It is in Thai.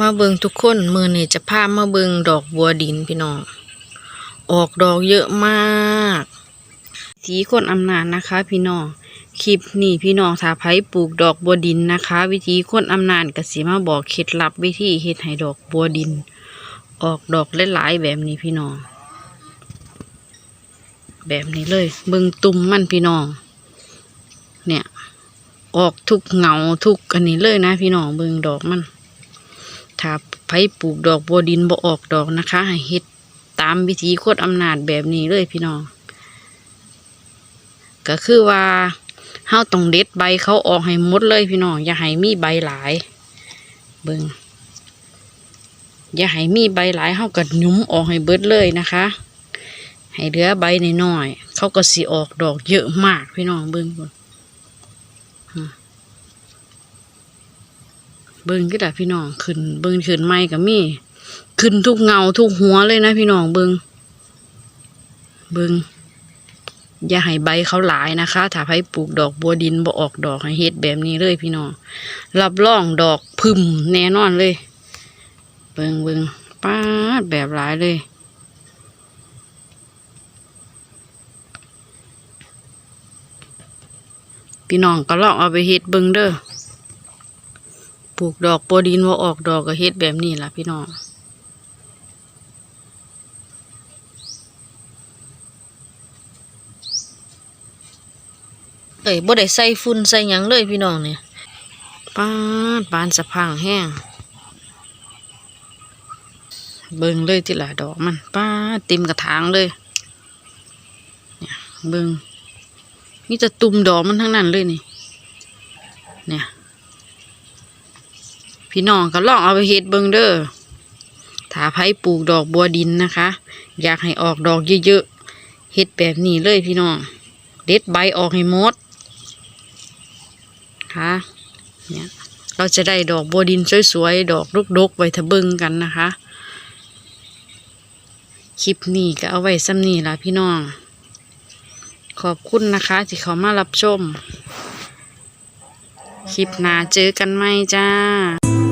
มาเบิงทุกคนมือนี่จะพามาเบิงดอกบัวดินพี่น้องออกดอกเยอะมาก สีคนอำนาจนะคะ พี่น้องคลิปนี้พี่น้องถ้าไผปลูกดอกบัวดินนะคะ วิธีคนอำนาจกสิมาบอกเคล็ดลับวิธีเฮ็ดให้ดอกบัวดิน ออกดอกหลายๆแบบนี้พี่น้องแบบนี้เลย เบิงตุ่มมันพี่น้องเนี่ย ออกทุกเหงาทุกอันนี้เลยนะ พี่น้องเบิงดอกมัน ถ้าไผปลูกดอกบัวดินบ่ออกดอกนะคะให้เฮ็ดตามวิธีโคตรอำนาจแบบนี้เลยพี่น้อง ก็คือว่าเฮาต้องเด็ดใบเขาออกให้หมดเลยพี่น้องอย่าให้มีใบหลาย เบิงอย่าให้มีใบหลายเฮาก็หยุ้มออกให้เบิดเลยนะคะ ให้เหลือใบน้อยๆเขาก็สิออกดอกเยอะมากพี่น้องเบิ่งก่อนอืม เบิ่งก็ได้พี่น้องขึ้น เบิ่งขึ้นไม้ก็มีขึ้นทุกเงาทุกหัวเลยนะพี่น้องเบิ่งเบิ่งอย่าให้ใบเขาหลายนะคะ ถ้าใครปลูกดอกบัวดินบ่ออกดอกให้เฮ็ดแบบนี้เลยพี่น้องรับรองดอกพึ่มแน่นอนเลย เบิ่งเบิ่งป้าดแบบหลายเลยพี่น้องก็ลองเอาไปเฮ็ดเบิ่งเด้อ ปลูกดอกบัวดินว่าออกดอกก็เฮ็ดแบบนี้ล่ะพี่น้องเอ้ยบ่ได้ใส่ฝุ่นใส่หยังเลยพี่น้องเนี่ยป้าดปานสะพังแห้งเบิ่งเลยที่ละดอกมันป้าเต็มกระถางเลยเนี่ยเบิ่งนี่จะตุ่มดอกมันทั้งนั้นเลยนี่เนี่ย พี่น้องก็ลองเอาไปเฮ็ดเบิ่งเด้อถ้าไผปลูกดอกบัวดินนะคะ อยากให้ออกดอกเยอะๆเฮ็ดแบบนี้เลยพี่น้อง เด็ดใบออกให้หมดค่ะเนี่ยเราจะได้ดอกบัวดินสวยๆ ดอกดกๆไว้ทะเบิงกันนะคะ คลิปนี้ก็เอาไว้ซ้ำนี้ล่ะพี่น้อง ขอบคุณนะคะ ที่เขามารับชม คลิปหน้าเจอกันไหมจ้า